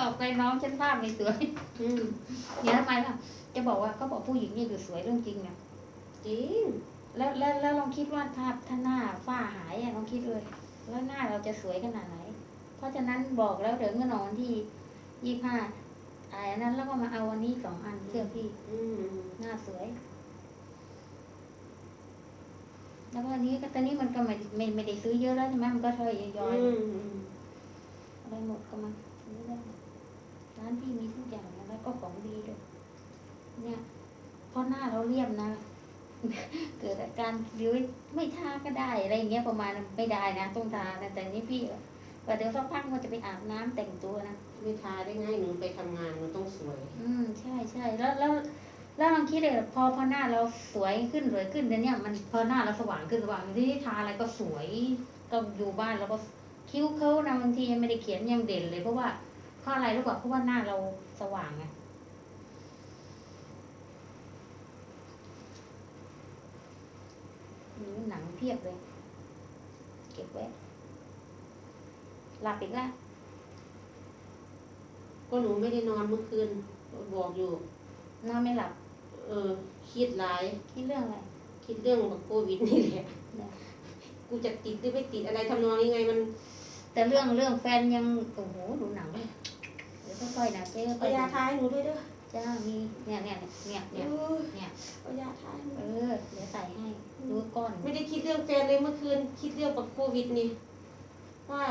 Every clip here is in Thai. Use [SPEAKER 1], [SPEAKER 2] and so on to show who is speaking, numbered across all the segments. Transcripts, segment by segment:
[SPEAKER 1] ออกไปน้องฉันภาพไม่สวย
[SPEAKER 2] อืม
[SPEAKER 1] เนี่ยทำไมล่ะ จะบอกว่าเขาบอกผู้หญิงนี่คือสวยเรื่องจริงเนี่ย
[SPEAKER 2] จริง
[SPEAKER 1] แล้วแล้วแล้วลองคิดว่าถ้าถ้าหน้าฝ้าหายอะลองคิดเลยแล้วหน้าเราจะสวยขนาดไหน เพราะฉะนั้นบอกแล้วเดี๋ยวเมื่อนอนที่ยี่ห้าอ่าอันนั้นแล้วก็มาเอาวันนี้สองอันเสื้อพี่
[SPEAKER 2] อืม
[SPEAKER 1] หน้าสวย แล้วก็อันนี้ก็ตอนนี้มันก็ไม่ไม่ไม่ได้ซื้อเยอะแล้วใช่ไหมมันก็ทยอยย่อย
[SPEAKER 2] อืม
[SPEAKER 1] ๆอะไรหมดก็มาซื้อได้ ร้านพี่มีทุกอย่างนะแล้วก็ของดีด้วยเนี่ยเพราะหน้าเราเรียบนะ เกิดอาการริ้วไม่ทาก็ได้อะไรอย่างเงี้ยประมาณนั้นไม่ได้นะต้องทานะแต่นี่พี่ว่าเดี๋ยวสักพักมันจะไปอาบน้ำแต่งตัวนะ
[SPEAKER 2] ไม่ทาได้ไงหนูไปทำงานหนูต้องสวย
[SPEAKER 1] อืมใช่ใช่แล้วแล้วแล้วลองคิดเลยพอพอหน้าเราสวยขึ้นสวยขึ้นแต่เนี่ยมันพอหน้าเราสว่างขึ้นสว่างที่ทาอะไรก็สวยก็อยู่บ้านแล้วก็คิ้วเขานะบางทียังไม่ได้เขียนยังเด่นเลยเพราะว่า เพราะอะไรรู้ป่ะเพราะว่าหน้าเราสว่างไงนี่หนังเพียบเลย เก็บไว้หลับอีกแล้ว
[SPEAKER 2] ก็หนูไม่ได้นอนเมื่อคืนบอกอยู่
[SPEAKER 1] นอนไม่หลับ
[SPEAKER 2] เออคิดหลาย
[SPEAKER 1] คิดเรื่องอะไร
[SPEAKER 2] คิดเรื่องโควิดนี่แหละ
[SPEAKER 1] เนี่ย
[SPEAKER 2] กูจะติดหรือไม่ติดอะไรทำนองนี้ไงมัน
[SPEAKER 1] แต่เรื่องเรื่องแฟนยังโอ้โหดูหนังเลยเดี๋ยว ค่อยๆนะเจ๊ค่
[SPEAKER 2] เอา
[SPEAKER 1] อยๆ
[SPEAKER 2] ยา
[SPEAKER 1] ดู
[SPEAKER 2] ทาให้หนูด้วยเด้อ
[SPEAKER 1] จ้ามีเนี่ยเนี่ยเนี่ยเนี่ย
[SPEAKER 2] เออ
[SPEAKER 1] เนี่ย
[SPEAKER 2] เอายาทาให้หนู
[SPEAKER 1] เออเดี๋ยวใส่ให้ดูก้อน
[SPEAKER 2] ไม่ได้คิดเรื่องแฟนเลยเมื่อคืน คิดเรื่องกับโควิดนี่ ว่า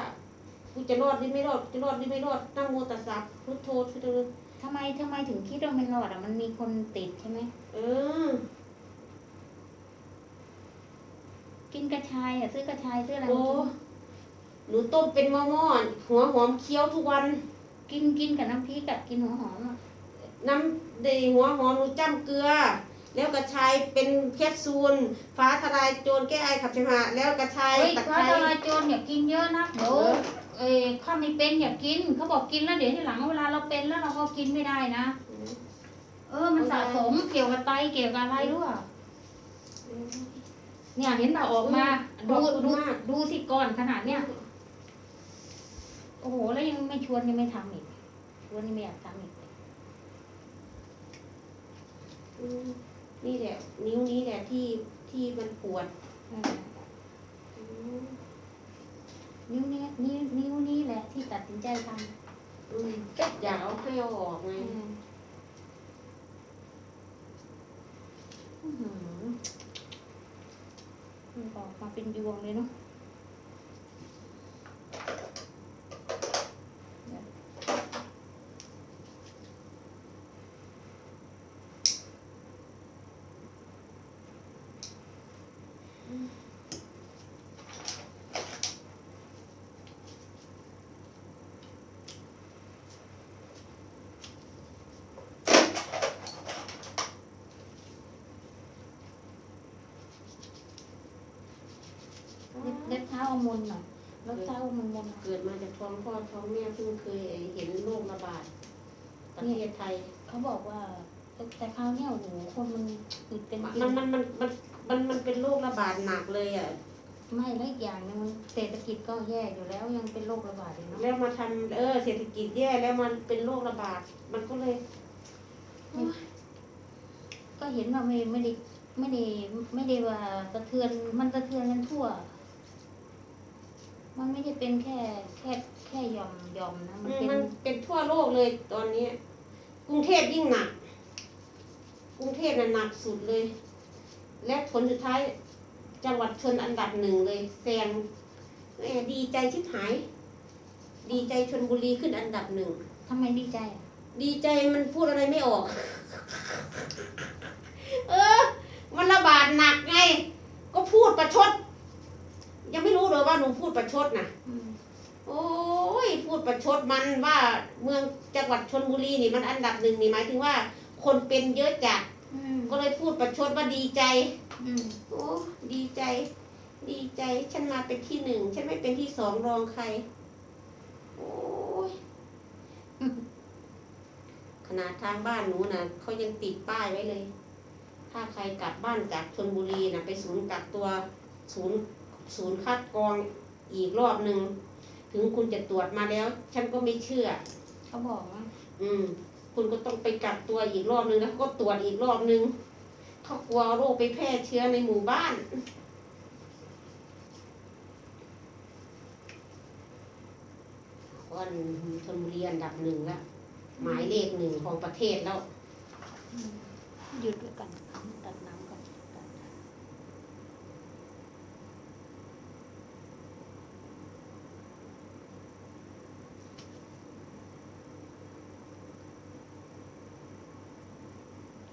[SPEAKER 2] กูจะรอดหรือไม่รอดจะรอดหรือไม่รอดนั่งโมตัสสะพุทโธพุทโธ
[SPEAKER 1] ทำไมทำไมถึงคิดว่าไม่รอดอะมันมีคนติดใช่ไหม
[SPEAKER 2] เออ
[SPEAKER 1] กินกระชายอะซื้อกระชายซื้ออะไร
[SPEAKER 2] โอ้
[SPEAKER 1] มา
[SPEAKER 2] หนูต้มเป็นหม้อๆหัวหอมเคี้ยวทุกวัน
[SPEAKER 1] กินกินกับน้ำพริกกับกินหัวหอมอะ
[SPEAKER 2] น้ำเดยหัวหอมหนูจ้ำเกลือ แล้วกระชายเป็นแคปซูล ฟ้าทลายโจรแก้ไอขับเสมหะแล้วกระชาย
[SPEAKER 1] เฮ้ย
[SPEAKER 2] ตะ
[SPEAKER 1] พ
[SPEAKER 2] ไค
[SPEAKER 1] ระ
[SPEAKER 2] ร้
[SPEAKER 1] ทลายโจรอย่ากินเยอะนะเดี๋ยวเอ้ยข้าไม่เป็นอย่ากินเขาบอกกินแล้วเดี๋ยวที่หลังเวลาเราเป็นแล้วเราก็กินไม่ได้นะ เออมันสะสมเกี่ยวกับไตเกี่ยวกับอะไรด้วย เนี่ยเห็นแต่ออกมา ดู
[SPEAKER 2] ขอบคุณ
[SPEAKER 1] ดู
[SPEAKER 2] มาก
[SPEAKER 1] ดูสิก่อนขนาดเนี้ย โอ้โห แล้วยังไม่ชวนยังไม่ทำอีก ชวนยังไม่อยากทำอีก
[SPEAKER 2] อืมนี่แหละ นิ้วนี้แหละที่ที่มันปวด
[SPEAKER 1] เออนิ้วนี้นิ้วนิ้วนี้แหละ ที่ตัดสินใจท
[SPEAKER 2] อืมอยากเอาให้เอาออกไงำ
[SPEAKER 1] อืมอื้อหือมันออกมาเป็นยวงเลยเนาะาเอามนหน่อยเล็บเท้าเอามนมน
[SPEAKER 2] เกิดมาจากท้องพ่อท้องแม่เพิ่งเคยเห็นโรคระบาดประเทศไทย
[SPEAKER 1] เขาบอกว่าแต่คราวเนี้ยโอ้โหคนมันอึดเป็น
[SPEAKER 2] มัน
[SPEAKER 1] จริ
[SPEAKER 2] มัน
[SPEAKER 1] ง
[SPEAKER 2] มันมันมันมันมันเป็นโรคระบาดหนักเลยอะ
[SPEAKER 1] ไม่แล้วอีกอย่างหนึงมันเศรษฐกิจก็แย่อยู่แล้วยังเป็นโรคระบาดอีกเนาะ
[SPEAKER 2] แล้วมาทำเออเศรษฐกิจแย่แล้วมันเป็นโรคระบาด มันก็เลย
[SPEAKER 1] ก็เห็นว่าไม่ไม่ได้ไม่ได้ไม่ได้ว่าสะเทือนมันสะเทือนกันทั่ว มันไม่ได้เป็นแค่แค่แค่หย่อมหย่อมนะมันเป็น
[SPEAKER 2] มันเป็นทั่วโลกเลยตอนนี้ กรุงเทพยิ่งหนัก กรุงเทพน่ะหนักสุดเลย และผลสุดท้ายจังหวัดชนอันดับหนึ่งเลยแซงแหมดีใจชิบหาย ดีใจชนบุรีขึ้นอันดับหนึ่ง
[SPEAKER 1] ทำไมดีใจอะ
[SPEAKER 2] ดีใจมันพูดอะไรไม่ออก เออ มันระบาดหนักไง ก็พูดประชดยังไม่รู้เลย ว่าหนูพูดประชดนะ
[SPEAKER 1] อืม
[SPEAKER 2] โอ้ยพูดประชดมันว่าเมืองจังหวัดชนบุรีนี่มันอันดับหนึ่งนี่หมายถึงว่า คนเป็นเยอะจัด
[SPEAKER 1] อืม
[SPEAKER 2] ก็เลยพูดประชดว่าดีใจ
[SPEAKER 1] อืม
[SPEAKER 2] โอ้ดีใจ ดีใจ ฉันมาเป็นที่หนึ่งฉันไม่เป็นที่สองรองใคร โอ้ยขนาดทางบ้านหนูนะเขายังติดป้ายไว้เลย ถ้าใครกลับบ้านจากชนบุรีนะไปศูนย์กักตัวศูนย์ ศูนย์คัดกรองอีกรอบหนึ่งถึงคุณจะตรวจมาแล้ว ฉันก็ไม่เชื่อ
[SPEAKER 1] เขาบอกว่า
[SPEAKER 2] อืม คุณก็ต้องไปกักตัวอีกรอบนึงแล้วก็ตรวจอีกรอบนึงเขากลัวโรคไปแพร่เชื้อในหมู่บ้านวันชนบุรีอันดับหนึ่งละหมายเลขหนึ่งของประเทศแล้ว
[SPEAKER 1] อืมหยุดไว้ก่อนตัดน้ำก่อนตัด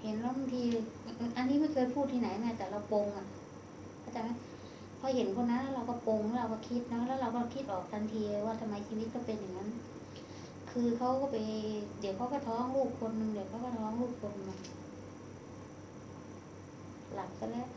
[SPEAKER 1] เห็นแล้วบางทีอันนี้ไม่เคยพูดที่ไหนไงแต่เราปงอะเข้าใจไหมพอเห็นคนนั้นเราก็ปงเราก็คิดนะแล้วเราก็คิดออกทันทีว่าทำไมชีวิตก็เป็นอย่างนั้น คือเขาก็ไป เดี๋ยวเขาก็ท้องลูกคนหนึ่งเดี๋ยวเขาก็ท้องลูกคนหนึ่งหลับซะแล้ว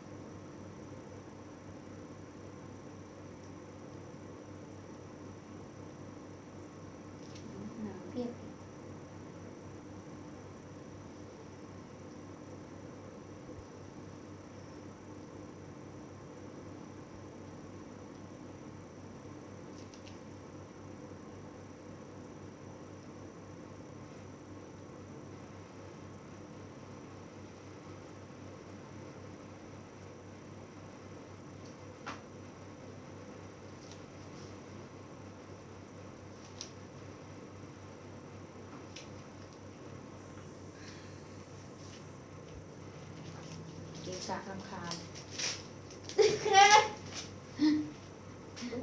[SPEAKER 1] เกะกะรำคาญ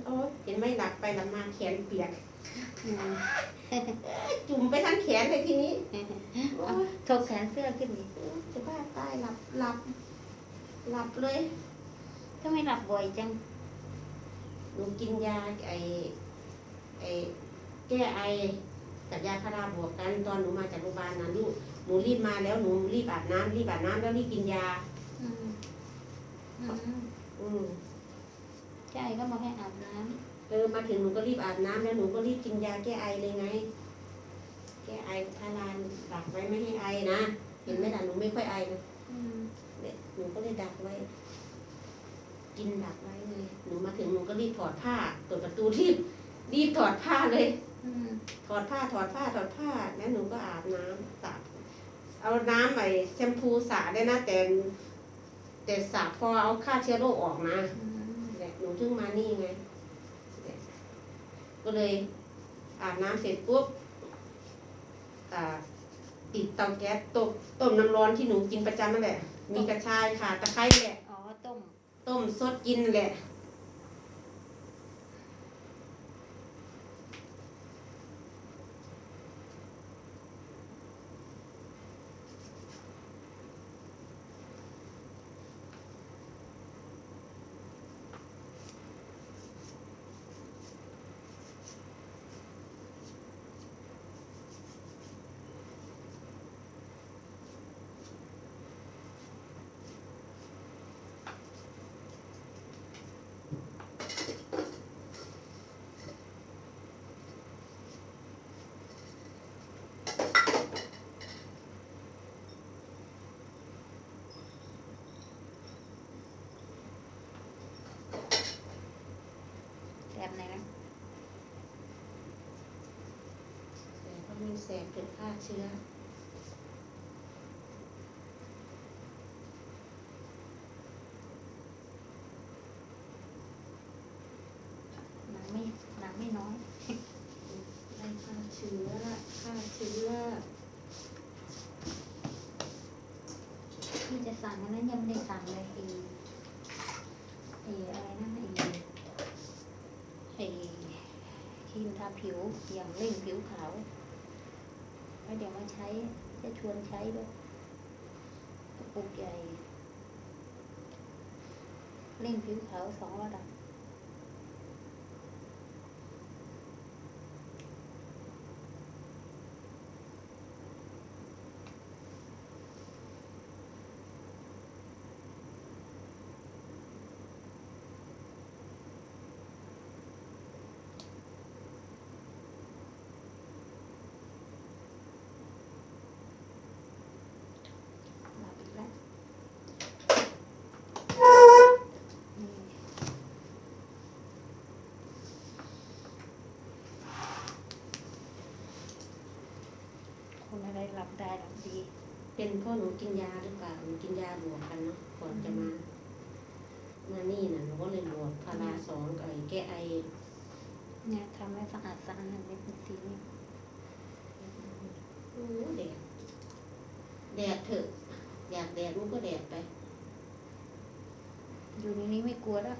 [SPEAKER 2] โอ๊ยเห็นไหมหลับไปหลับมาแขนเปียก
[SPEAKER 1] อืม
[SPEAKER 2] จุ่มไปทั้งแขนเลยทีนี้โอ๊ย
[SPEAKER 1] ถกแขนเสื้อขึ้นนี่
[SPEAKER 2] จะบ้าตายหลับหลับ หลับเลย
[SPEAKER 1] ทำไมหลับบ่อยจัง
[SPEAKER 2] หนูกินยาไอไอแก้ไอกับยาพาราบวกกันตอนหนูมาจากโรงพยาบาลนะลูกหนูรีบมาแล้วหนูรีบอาบน้ำรีบอาบน้ำแล้วรีบกินยา
[SPEAKER 1] อืมอืม
[SPEAKER 2] อืม
[SPEAKER 1] ใช่ก็มาให้อาบน้
[SPEAKER 2] เออมาถึงหนูก็รีบอาบน้ำแล้วหนูก็รีบกินยาแก้ไอเลยไง แก้ไอพารานดักไว้ไม่ให้ไอนะเห็นไหมล่ะหนูไม่ค่อยไอนะำ
[SPEAKER 1] อืม
[SPEAKER 2] เนี่ยหนูก็เลยดักไว้ กินดักไว้เลยหนูมาถึงหนูก็รีบถอดผ้าเปิดประตูรีบรีบถอดผ้าเลย
[SPEAKER 1] อืม
[SPEAKER 2] ถอดผ้าถอดผ้าถอดผ้าแล้วหนูก็อาบน้ำสระเอาน้ำไปแชมพูสระได้นะแต่ แต่สระพอเอาฆ่าเชื้อโรคออกนะ
[SPEAKER 1] อืม
[SPEAKER 2] แหละหนูถึงมานี่ไงเนี่ยก็เลยอาบน้ำเสร็จปุ๊บอ่าติดเตาแก๊สต้มต้มน้ำร้อนที่หนูกินประจำนั่นแหละ มีกระชายค่ะ ตะไคร้แหละ
[SPEAKER 1] อ๋อ ต้ม
[SPEAKER 2] ต้มสดกินแหละ
[SPEAKER 1] แบบไหนนะ
[SPEAKER 2] แต่ก็มีแสบเป็นฆ่าเชื้อ
[SPEAKER 1] หนังไม่หนังไม่น้อย
[SPEAKER 2] ได้ฆ่าเชื้อฆ่าเชื้อ
[SPEAKER 1] ที่จะสั่งอันนั้นยังไม่ได้สั่งเลยไอ้ไอ้อะไรนะไอ้ไอ้ครีมทาผิวอย่างเร่งผิวขาว แล้วเดี๋ยวมาใช้จะชวนใช้ด้วยกระปุกใหญ่ เล่งผิวขาวสองระดับหลับอีกแล้วนี่ สี
[SPEAKER 2] เป็นเพราะหนูกินยาหรือเปล่าหนูกินยาบวกกันเนาะก่อนจะมามานี่น่ะหนูก็เลยบวกพาราสองกับไอ้แก้ไอ
[SPEAKER 1] เนี่ยทำให้สะอาดสะอาดเม็ดมันสีนี่
[SPEAKER 2] โอ้แดดแดดเถอะอยากแดดมันก็แดดไป
[SPEAKER 1] อยู่ในนี้ไม่กลัวแล้ว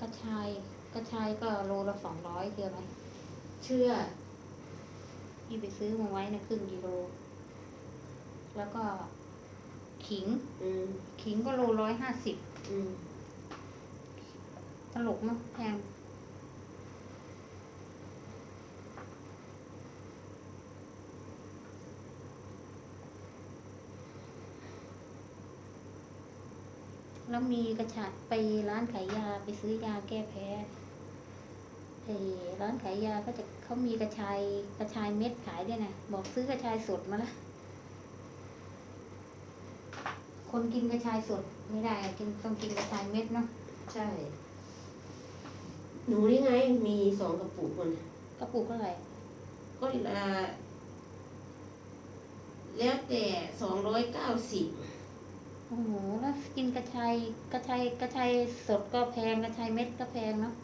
[SPEAKER 1] กระชายกระชายก็โลละสองร้อยเชื่อไหม
[SPEAKER 2] เชื่อ
[SPEAKER 1] พี่ไปซื้อมาไว้นะครึ่งกิโล แล้วก็ขิง
[SPEAKER 2] อืม
[SPEAKER 1] ขิงก็โลร้อยห้าสิบ
[SPEAKER 2] อืม
[SPEAKER 1] ตลกมั้งแพง แล้วมีกระชายไปร้านขายยาไปซื้อยาแก้แพ้ไอ้ร้านขายยาก็จะเขามีกระชายกระชายเม็ดขายด้วยนะบอกซื้อกระชายสดมาละคนกินกระชายสดไม่ได้กินต้องกินกระชายเม็ดเนาะ
[SPEAKER 2] ใช่ หนูนี่ไง มีสองกระปุกมัน
[SPEAKER 1] กระปุกเท่าไหร่
[SPEAKER 2] ก็เอ่อแล้วแต่สองร้อยเก้าสิบ
[SPEAKER 1] โอ้โหแล้ว กินกระชายกระชายกระชายสดก็แพงกระชายเม็ดก็แพงเนาะ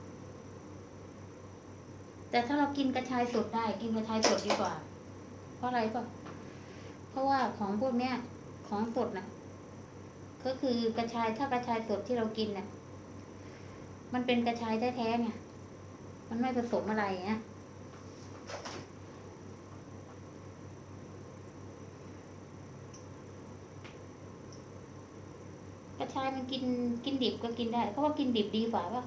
[SPEAKER 1] แต่ถ้าเรากินกระชายสดได้กินกระชายสดดีกว่า เพราะอะไรก็เพราะว่าของพวกเนี้ยของสดน่ะ ก็คือกระชายถ้ากระชายสดที่เรากินน่ะ มันเป็นกระชายแท้ๆไงมันไม่ผสมอะไรเงี้ย ระชายมันกินกินดิบก็กินได้เพราะว่ากินดิบดีกว่าป่ะ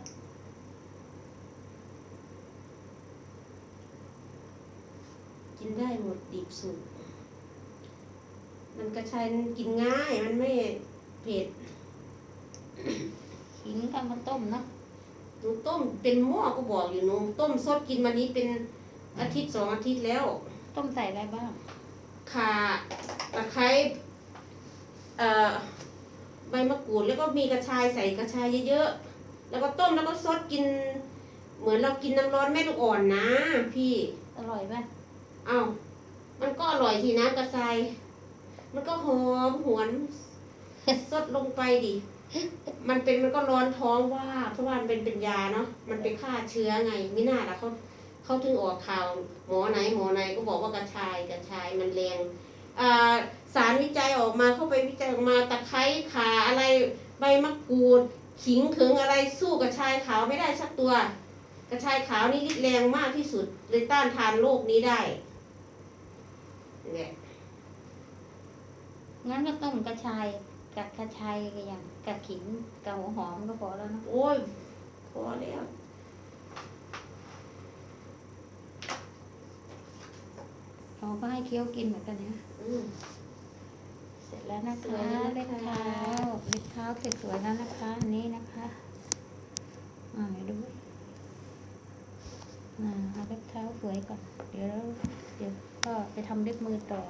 [SPEAKER 2] กินได้หมดดิบสุกมันกระชายมันกินง่ายมันไม่เผ็ด
[SPEAKER 1] ขิงก็มาต้มเนาะ
[SPEAKER 2] หนูต้มเป็นหม้อก็บอกอยู่หนูต้มสดกินวันนี้เป็นอาทิตย์สองอาทิตย์แล้ว
[SPEAKER 1] ต้มใส่อะไรบ้าง
[SPEAKER 2] ข่าตะไคร้เอ่อ ใบมะกรูดแล้วก็มีกระชายใส่กระชายเยอะๆ แล้วก็ต้มแล้วก็ซดกิน เหมือนเรากินน้ำร้อนแม่ลูกอ่อนนะ พี่
[SPEAKER 1] อร่อยไหม
[SPEAKER 2] เอ้ามันก็อร่อยทีนะกระชาย มันก็หอมหวนซดลงไปดิ มันเป็นมันก็ร้อนท้องว่า เพราะว่ามันเป็นเป็นยาเนาะ มันไปฆ่าเชื้อไงไม่น่าละเขาเขาถึงออกข่าวหมอไหนหมอไหนก็บอกว่ากระชายกระชายมันแรงอ่า สารวิจัยออกมาเข้าไปวิจัยออกมาตะไคร้ขาอะไรใบมะกรูด ขิงขึงอะไรสู้กระชายขาวไม่ได้สักตัว กระชายขาวนี่ฤทธิ์แรงมากที่สุดเลยต้านทานโรคนี้ได้เนี่ย
[SPEAKER 1] งั้นก็ต้มกระชายกับกระชายกับอย่างกับขิงกับหัวหอมก็พอแล้วเนาะ
[SPEAKER 2] โอ้ยพอแล้ว
[SPEAKER 1] เรา ก็ให้เคี้ยวกินเหมือนกันเนี่ย
[SPEAKER 2] อืม
[SPEAKER 1] เสร็จแล้วนะ
[SPEAKER 2] สว
[SPEAKER 1] คะ
[SPEAKER 2] ยแล้วนะคะ
[SPEAKER 1] เล็บเท้าเล็บเท้าเสร็จสวยแล้วนะคะอันนี้นะคะอ่าเดี๋ยวดูอ่าเอาเล็บเท้าสวยก่อน เดี๋ยวเดี๋ยวก็ไปทำเล็บมือต่อ